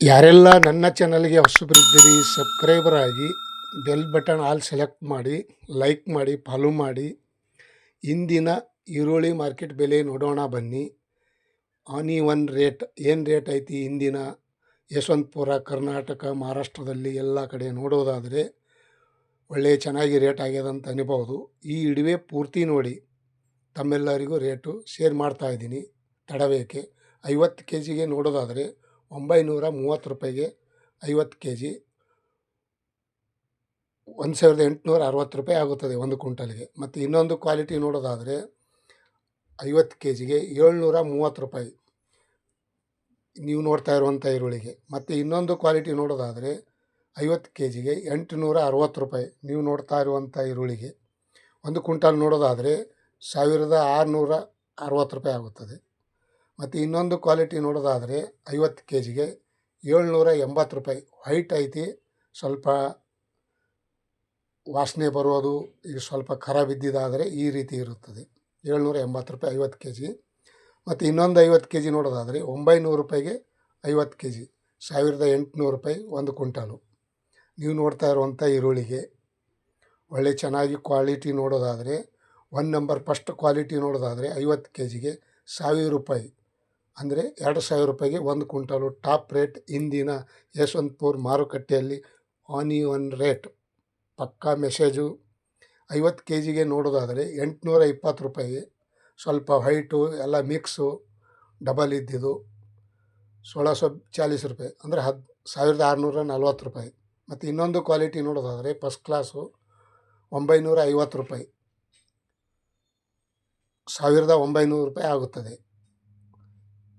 ಯಾರೆಲ್ಲ ನನ್ನ ಚಾನಲ್ಗೆ ಹೊಸಬರಿದ್ದೀರಿ, ಸಬ್ಸ್ಕ್ರೈಬರ್ ಆಗಿ ಬೆಲ್ ಬಟನ್ ಆಲ್ ಸೆಲೆಕ್ಟ್ ಮಾಡಿ, ಲೈಕ್ ಮಾಡಿ, ಫಾಲೋ ಮಾಡಿ. ಇಂದಿನ ಈರುಳ್ಳಿ ಮಾರ್ಕೆಟ್ ಬೆಲೆ ನೋಡೋಣ ಬನ್ನಿ. ಆನಿ ಒನ್ ರೇಟ್, ಏನು ರೇಟ್ ಐತಿ ಇಂದಿನ? ಯಶವಂತಪುರ, ಕರ್ನಾಟಕ, ಮಹಾರಾಷ್ಟ್ರದಲ್ಲಿ ಎಲ್ಲ ಕಡೆ ನೋಡೋದಾದರೆ ಒಳ್ಳೆಯ ಚೆನ್ನಾಗಿ ರೇಟ್ ಆಗ್ಯದ ಅಂತ ಅನ್ಬೋದು. ಈ ಇಡುವೆ ಪೂರ್ತಿ ನೋಡಿ, ತಮ್ಮೆಲ್ಲರಿಗೂ ರೇಟು ಶೇರ್ ಮಾಡ್ತಾ ಇದ್ದೀನಿ. ತಡಬೇಕೆ ಐವತ್ತು ಕೆ ಜಿಗೆ ನೋಡೋದಾದರೆ ಒಂಬೈನೂರ ಮೂವತ್ತು ರೂಪಾಯಿಗೆ ಐವತ್ತು ಕೆ ಜಿ ಒಂದು ಸಾವಿರದ ಎಂಟುನೂರ ಅರವತ್ತು ರೂಪಾಯಿ ಆಗುತ್ತದೆ ಒಂದು ಕ್ವಿಂಟಲ್ಗೆ. ಮತ್ತು ಇನ್ನೊಂದು ಕ್ವಾಲಿಟಿ ನೋಡೋದಾದರೆ ಐವತ್ತು ಕೆ ಜಿಗೆ ಏಳ್ನೂರ ಮೂವತ್ತು ರೂಪಾಯಿ ನೀವು ನೋಡ್ತಾ ಇರುವಂಥ ಈರುಳ್ಳಿಗೆ. ಮತ್ತು ಇನ್ನೊಂದು ಕ್ವಾಲಿಟಿ ನೋಡೋದಾದರೆ ಐವತ್ತು ಕೆ ಜಿಗೆ ಎಂಟುನೂರ ಅರವತ್ತು ರೂಪಾಯಿ ನೀವು ನೋಡ್ತಾ ಇರುವಂಥ ಈರುಳ್ಳಿಗೆ. ಒಂದು ಕ್ವಿಂಟಲ್ ನೋಡೋದಾದರೆ ಸಾವಿರದ ಆರುನೂರ ಅರವತ್ತು ರೂಪಾಯಿ ಆಗುತ್ತದೆ. ಮತ್ತು ಇನ್ನೊಂದು ಕ್ವಾಲಿಟಿ ನೋಡೋದಾದರೆ ಐವತ್ತು ಕೆ ಜಿಗೆ ಏಳ್ನೂರ ಎಂಬತ್ತು ರೂಪಾಯಿ. ವೈಟ್ ಐತಿ, ಸ್ವಲ್ಪ ವಾಸನೆ ಬರೋದು, ಈಗ ಸ್ವಲ್ಪ ಖರ ಬಿದ್ದಿದ್ದಾದರೆ ಈ ರೀತಿ ಇರುತ್ತದೆ. ಏಳ್ನೂರ ಎಂಬತ್ತು ರೂಪಾಯಿ ಐವತ್ತು ಕೆ ಜಿ ಮತ್ತು ಇನ್ನೊಂದು ಐವತ್ತು ಕೆ ಜಿ ನೋಡೋದಾದರೆ ಒಂಬೈನೂರು ರೂಪಾಯಿಗೆ ಐವತ್ತು ಕೆ ಜಿ ಸಾವಿರದ ಎಂಟುನೂರು ರೂಪಾಯಿ ಒಂದು ಕ್ವಿಂಟಾಲು. ನೀವು ನೋಡ್ತಾ ಇರುವಂಥ ಈರುಳ್ಳಿಗೆ ಒಳ್ಳೆ ಚೆನ್ನಾಗಿ ಕ್ವಾಲಿಟಿ ನೋಡೋದಾದರೆ ಒನ್ ನಂಬರ್ ಫಸ್ಟ್ ಕ್ವಾಲಿಟಿ ನೋಡೋದಾದರೆ ಐವತ್ತು ಕೆ ಜಿಗೆ ಸಾವಿರ ರೂಪಾಯಿ. ಅಂದರೆ ಎರಡು ಸಾವಿರ ರೂಪಾಯಿಗೆ ಒಂದು ಕ್ವಿಂಟಾಲು ಟಾಪ್ ರೇಟ್ ಇಂದಿನ ಯಶವಂತಪುರ ಮಾರುಕಟ್ಟೆಯಲ್ಲಿ ಆನಿ ಒನ್ ರೇಟ್. ಪಕ್ಕಾ ಮೆಸೇಜು. ಐವತ್ತು ಕೆ ಜಿಗೆ ನೋಡೋದಾದರೆ ಎಂಟುನೂರ ಇಪ್ಪತ್ತು ರೂಪಾಯಿ. ಸ್ವಲ್ಪ ವೈಟು ಎಲ್ಲ ಮಿಕ್ಸು, ಡಬಲ್ ಇದ್ದಿದ್ದು. ಸೋಳ ಸೊ ಚಾಲೀಸ್ ರೂಪಾಯಿ. ಅಂದರೆ ಹದ್, ಸಾವಿರದ ಆರುನೂರ ನಲ್ವತ್ತು ರೂಪಾಯಿ. ಮತ್ತು ಇನ್ನೊಂದು ಕ್ವಾಲಿಟಿ ನೋಡೋದಾದರೆ ಫಸ್ಟ್ ಕ್ಲಾಸು ಒಂಬೈನೂರ ಐವತ್ತು ರೂಪಾಯಿ. ಸಾವಿರದ ಒಂಬೈನೂರು ರೂಪಾಯಿ ಆಗುತ್ತದೆ.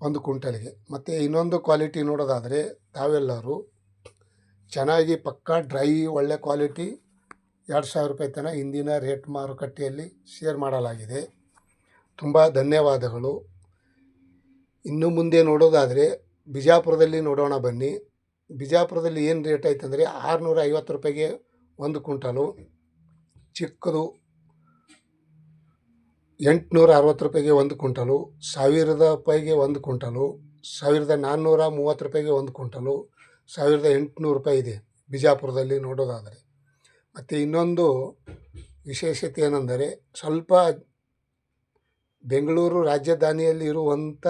ಒಂದು ಕುಂಟಲಿಗೆ ಮತ್ತು ಇನ್ನೊಂದು ಕ್ವಾಲಿಟಿ ನೋಡೋದಾದರೆ ತಾವೆಲ್ಲರೂ ಚೆನ್ನಾಗಿ ಪಕ್ಕಾ ಡ್ರೈ, ಒಳ್ಳೆ ಕ್ವಾಲಿಟಿ ಎರಡು ಸಾವಿರ ರೂಪಾಯಿ ತನಕ ಇಂದಿನ ರೇಟ್ ಮಾರುಕಟ್ಟೆಯಲ್ಲಿ ಶೇರ್ ಮಾಡಲಾಗಿದೆ. ತುಂಬ ಧನ್ಯವಾದಗಳು. ಇನ್ನು ಮುಂದೆ ನೋಡೋದಾದರೆ ಬಿಜಾಪುರದಲ್ಲಿ ನೋಡೋಣ ಬನ್ನಿ. ಬಿಜಾಪುರದಲ್ಲಿ ಏನು ರೇಟ್ ಐತಂದರೆ ಆರುನೂರ ಐವತ್ತು ರೂಪಾಯಿಗೆ ಒಂದು ಕುಂಟಲು ಚಿಕ್ಕದು ಎಂಟುನೂರ ಅರವತ್ತು ರೂಪಾಯಿಗೆ ಒಂದು ಕ್ವಿಂಟಲು, ಸಾವಿರದ ರೂಪಾಯಿಗೆ ಒಂದು ಕ್ವಿಂಟಲು, ಸಾವಿರದ ನಾನ್ನೂರ ಮೂವತ್ತು ರೂಪಾಯಿಗೆ ಒಂದು ಕ್ವಿಂಟಲು, ಸಾವಿರದ ಎಂಟುನೂರು ರೂಪಾಯಿ ಇದೆ ಬಿಜಾಪುರದಲ್ಲಿ ನೋಡೋದಾದರೆ. ಮತ್ತು ಇನ್ನೊಂದು ವಿಶೇಷತೆ ಏನೆಂದರೆ ಸ್ವಲ್ಪ ಬೆಂಗಳೂರು ರಾಜಧಾನಿಯಲ್ಲಿ ಇರುವಂಥ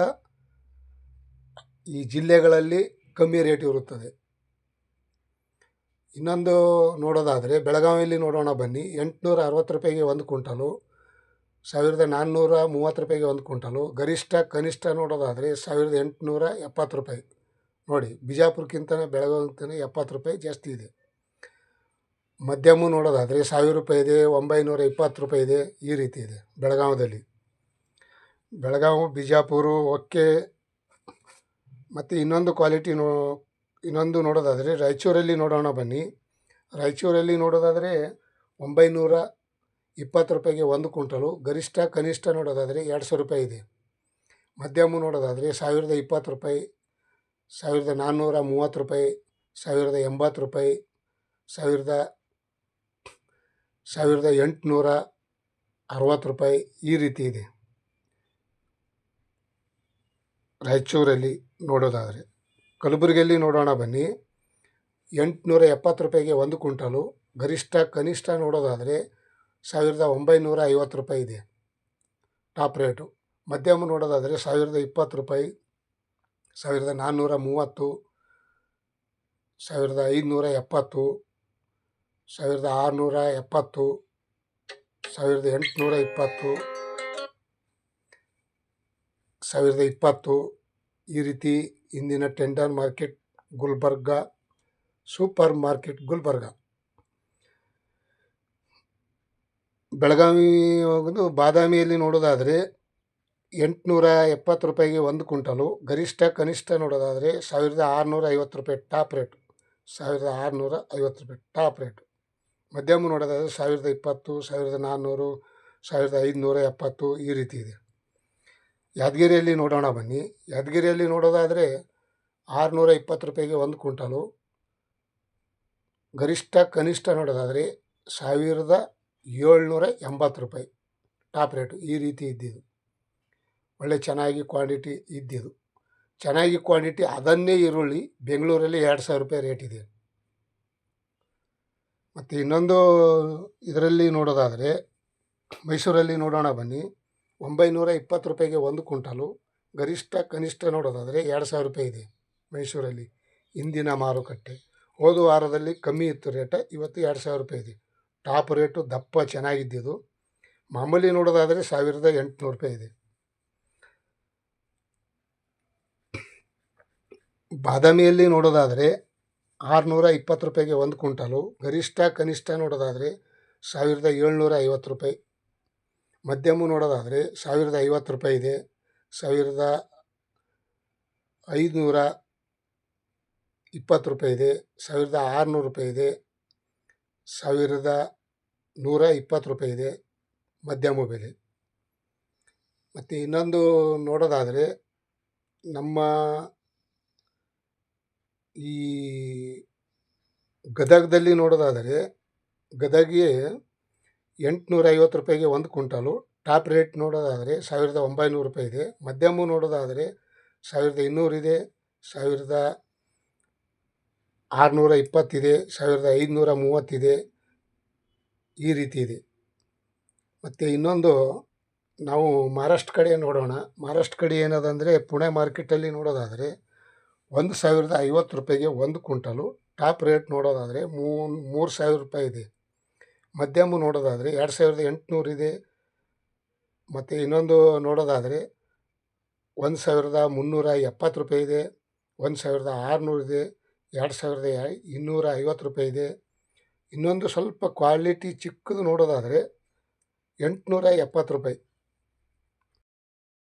ಈ ಜಿಲ್ಲೆಗಳಲ್ಲಿ ಕಮ್ಮಿ ರೇಟ್ ಇರುತ್ತದೆ. ಇನ್ನೊಂದು ನೋಡೋದಾದರೆ ಬೆಳಗಾವಿಯಲ್ಲಿ ನೋಡೋಣ ಬನ್ನಿ ಎಂಟುನೂರ ಅರವತ್ತು ರೂಪಾಯಿಗೆ ಒಂದು ಕ್ವಿಂಟಲು ಸಾವಿರದ ನಾನ್ನೂರ ಮೂವತ್ತು ರೂಪಾಯಿಗೆ ಒಂದು ಕ್ವಿಂಟಲು. ಗರಿಷ್ಠ, ಕನಿಷ್ಠ ನೋಡೋದಾದರೆ ಸಾವಿರದ ಎಂಟುನೂರ ಎಪ್ಪತ್ತು ರೂಪಾಯಿ. ನೋಡಿ, ಬಿಜಾಪುರಕ್ಕಿಂತ ಬೆಳಗಾವಿಗಿಂತ ಎಪ್ಪತ್ತು ರೂಪಾಯಿ ಜಾಸ್ತಿ ಇದೆ. ಮಧ್ಯಮ ನೋಡೋದಾದರೆ ಸಾವಿರ ರೂಪಾಯಿ ಇದೆ, ಒಂಬೈನೂರ ಇಪ್ಪತ್ತು ರೂಪಾಯಿ ಇದೆ, ಈ ರೀತಿ ಇದೆ ಬೆಳಗಾವದಲ್ಲಿ. ಬೆಳಗಾವಿ, ಬಿಜಾಪುರು ಒಕ್ಕೆ ಮತ್ತು ಇನ್ನೊಂದು ಕ್ವಾಲಿಟಿ ನೋ, ಇನ್ನೊಂದು ನೋಡೋದಾದರೆ ರಾಯಚೂರಲ್ಲಿ ನೋಡೋಣ ಬನ್ನಿ. ರಾಯಚೂರಲ್ಲಿ ನೋಡೋದಾದರೆ ಒಂಬೈನೂರ ಇಪ್ಪತ್ತು ರೂಪಾಯಿಗೆ ಒಂದು ಕ್ವಿಂಟಲು, ಗರಿಷ್ಠ ಕನಿಷ್ಠ ನೋಡೋದಾದರೆ ಎರಡು ಸಾವಿರ ರೂಪಾಯಿ ಇದೆ. ಮಧ್ಯಮ ನೋಡೋದಾದರೆ ಸಾವಿರದ ಇಪ್ಪತ್ತು ರೂಪಾಯಿ, ಸಾವಿರದ ನಾನ್ನೂರ ಮೂವತ್ತು ರೂಪಾಯಿ, ಸಾವಿರದ ಎಂಬತ್ತು ರೂಪಾಯಿ, ಸಾವಿರದ ಸಾವಿರದ ಎಂಟುನೂರ ಅರವತ್ತು ರೂಪಾಯಿ ಈ ರೀತಿ ಇದೆ. ರಾಯಚೂರಲ್ಲಿ ನೋಡೋದಾದರೆ. ಕಲಬುರಗಿಯಲ್ಲಿ ನೋಡೋಣ ಬನ್ನಿ. ಎಂಟುನೂರ ಎಪ್ಪತ್ತು ರೂಪಾಯಿಗೆ ಒಂದು ಕ್ವಿಂಟಲು, ಗರಿಷ್ಠ ಕನಿಷ್ಠ ನೋಡೋದಾದರೆ ಸಾವಿರದ ಒಂಬೈನೂರ ಐವತ್ತು ರೂಪಾಯಿ ಇದೆ. Top rate. ಮಧ್ಯಮ ನೋಡೋದಾದರೆ ಸಾವಿರದ ಇಪ್ಪತ್ತು ರೂಪಾಯಿ, ಸಾವಿರದ ನಾನ್ನೂರ ಮೂವತ್ತು, ಸಾವಿರದ ಐದುನೂರ ಎಪ್ಪತ್ತು, ಸಾವಿರದ ಆರುನೂರ ಎಪ್ಪತ್ತು, ಸಾವಿರದ ಎಂಟುನೂರ ಇಪ್ಪತ್ತು, ಸಾವಿರದ ಇಪ್ಪತ್ತು. ಈ ರೀತಿ ಇಂದಿನ tender market Gulbarga, super market Gulbarga. Belagavi ಹೋಗೋದು ಬಾದಾಮಿಯಲ್ಲಿ ನೋಡೋದಾದರೆ ಎಂಟುನೂರ ಎಪ್ಪತ್ತು ರೂಪಾಯಿಗೆ ಒಂದು ಕುಂಟಲು ಗರಿಷ್ಠ ಕನಿಷ್ಠ ನೋಡೋದಾದರೆ ಸಾವಿರದ ಆರುನೂರ ಐವತ್ತು ರೂಪಾಯಿ ಟಾಪ್ ರೇಟ್. ಸಾವಿರದ ಆರುನೂರ ಐವತ್ತು ರೂಪಾಯಿ ಟಾಪ್ ರೇಟು. ಮಧ್ಯಮ ನೋಡೋದಾದರೆ ಸಾವಿರದ ಇಪ್ಪತ್ತು, ಸಾವಿರದ ನಾನ್ನೂರು, ಸಾವಿರದ ಐದುನೂರ ಎಪ್ಪತ್ತು ಈ ರೀತಿ ಇದೆ. ಯಾದಗಿರಿಯಲ್ಲಿ ನೋಡೋಣ ಬನ್ನಿ. ಯಾದಗಿರಿಯಲ್ಲಿ ನೋಡೋದಾದರೆ ಆರುನೂರ ಇಪ್ಪತ್ತು ರೂಪಾಯಿಗೆ ಒಂದು ಕ್ವಿಂಟಲು, ಗರಿಷ್ಠ ಕನಿಷ್ಠ ನೋಡೋದಾದರೆ ಸಾವಿರದ ಏಳ್ನೂರ ಎಂಬತ್ತು ರೂಪಾಯಿ ಟಾಪ್ ರೇಟು ಈ ರೀತಿ ಇದ್ದಿದ್ದು. ಒಳ್ಳೆ ಚೆನ್ನಾಗಿ ಕ್ವಾಂಟಿಟಿ ಇದ್ದಿದ್ದು. ಚೆನ್ನಾಗಿ ಕ್ವಾಂಟಿಟಿ ಅದನ್ನೇ ಈರುಳ್ಳಿ ಬೆಂಗಳೂರಲ್ಲಿ ಎರಡು ಸಾವಿರ ರೂಪಾಯಿ ರೇಟ್ ಇದೆ. ಮತ್ತು ಇನ್ನೊಂದು ಇದರಲ್ಲಿ ನೋಡೋದಾದರೆ ಮೈಸೂರಲ್ಲಿ ನೋಡೋಣ ಬನ್ನಿ. ಒಂಬೈನೂರ ಇಪ್ಪತ್ತು ರೂಪಾಯಿಗೆ ಒಂದು ಕುಂಟಲು ಗರಿಷ್ಠ ಕನಿಷ್ಠ ನೋಡೋದಾದರೆ ಎರಡು ಸಾವಿರ ರೂಪಾಯಿ ಇದೆ ಮೈಸೂರಲ್ಲಿ. ಇಂದಿನ ಮಾರುಕಟ್ಟೆ. ಹೋದ ವಾರದಲ್ಲಿ ಕಮ್ಮಿ ಇತ್ತು ರೇಟ, ಇವತ್ತು ಎರಡು ಸಾವಿರ ರೂಪಾಯಿ ಇದೆ. ಟಾಪ್ ರೇಟು ದಪ್ಪ ಚೆನ್ನಾಗಿದ್ದಿದ್ದು. ಮಾಮೂಲಿ ನೋಡೋದಾದರೆ ಸಾವಿರದ ಎಂಟುನೂರು ರೂಪಾಯಿ ಇದೆ. ಬಾದಾಮಿಯಲ್ಲಿ ನೋಡೋದಾದರೆ ಆರುನೂರ ಇಪ್ಪತ್ತು ರೂಪಾಯಿಗೆ ಒಂದು ಕ್ವಿಂಟಾಲು. ಗರಿಷ್ಠ, ಕನಿಷ್ಠ ನೋಡೋದಾದರೆ ಸಾವಿರದ ಏಳ್ನೂರ ಐವತ್ತು ರೂಪಾಯಿ. ಮಧ್ಯಮ ನೋಡೋದಾದರೆ ಸಾವಿರದ ಐವತ್ತು ರೂಪಾಯಿ ಇದೆ. ಸಾವಿರದ ಐದುನೂರ ಇಪ್ಪತ್ತು ರೂಪಾಯಿ ಇದೆ. ಸಾವಿರದ ಆರುನೂರು ರೂಪಾಯಿ ಇದೆ. ಸಾವಿರದ ನೂರ ಇಪ್ಪತ್ತು ರೂಪಾಯಿ ಇದೆ ಮಧ್ಯಮ ಬೆಲೆ. ಮತ್ತು ಇನ್ನೊಂದು ನೋಡೋದಾದರೆ, ನಮ್ಮ ಈ ಗದಗದಲ್ಲಿ ನೋಡೋದಾದರೆ, ಗದಗಿಗೆ ಎಂಟುನೂರ ಐವತ್ತು ರೂಪಾಯಿಗೆ ಒಂದು ಕ್ವಿಂಟಾಲು, ಟಾಪ್ ರೇಟ್ ನೋಡೋದಾದರೆ ಸಾವಿರದ ಒಂಬೈನೂರು ರೂಪಾಯಿ ಇದೆ ಮಧ್ಯಮ ನೋಡೋದಾದರೆ ಸಾವಿರದ ಇನ್ನೂರಿದೆ ಸಾವಿರದ ಆರುನೂರ ಇಪ್ಪತ್ತಿದೆ ಸಾವಿರದ ಐದುನೂರ ಮೂವತ್ತಿದೆ ಈ ರೀತಿ ಇದೆ. ಮತ್ತು ಇನ್ನೊಂದು, ನಾವು ಮಹಾರಾಷ್ಟ್ರ ಕಡೆ ನೋಡೋಣ. ಮಹಾರಾಷ್ಟ್ರ ಕಡೆ ಏನದಂದರೆ ಪುಣೆ ಮಾರ್ಕೆಟಲ್ಲಿ ನೋಡೋದಾದರೆ ಒಂದು ಸಾವಿರದ ಐವತ್ತು ರೂಪಾಯಿಗೆ ಒಂದು ಕುಂಟಲು ಟಾಪ್ ರೇಟ್ ನೋಡೋದಾದರೆ ಮೂರು ಮೂರು ಸಾವಿರ ರೂಪಾಯಿ ಇದೆ. ಮಧ್ಯಮ ನೋಡೋದಾದರೆ ಎರಡು ಸಾವಿರದ ಎಂಟುನೂರು ಇದೆ. ಮತ್ತು ಇನ್ನೊಂದು ನೋಡೋದಾದರೆ ಒಂದು ಸಾವಿರದ ಮುನ್ನೂರ ಎಪ್ಪತ್ತು ರೂಪಾಯಿ ಇದೆ. ಒಂದು ಸಾವಿರದ ಆರುನೂರು ಇದೆ. ಎರಡು ಸಾವಿರದ ಇನ್ನೂರ ಐವತ್ತು ರೂಪಾಯಿ ಇದೆ. ಇನ್ನೊಂದು ಸ್ವಲ್ಪ ಕ್ವಾಲಿಟಿ ಚಿಕ್ಕದು ನೋಡೋದಾದರೆ ಎಂಟುನೂರ ಎಪ್ಪತ್ತು ರೂಪಾಯಿ.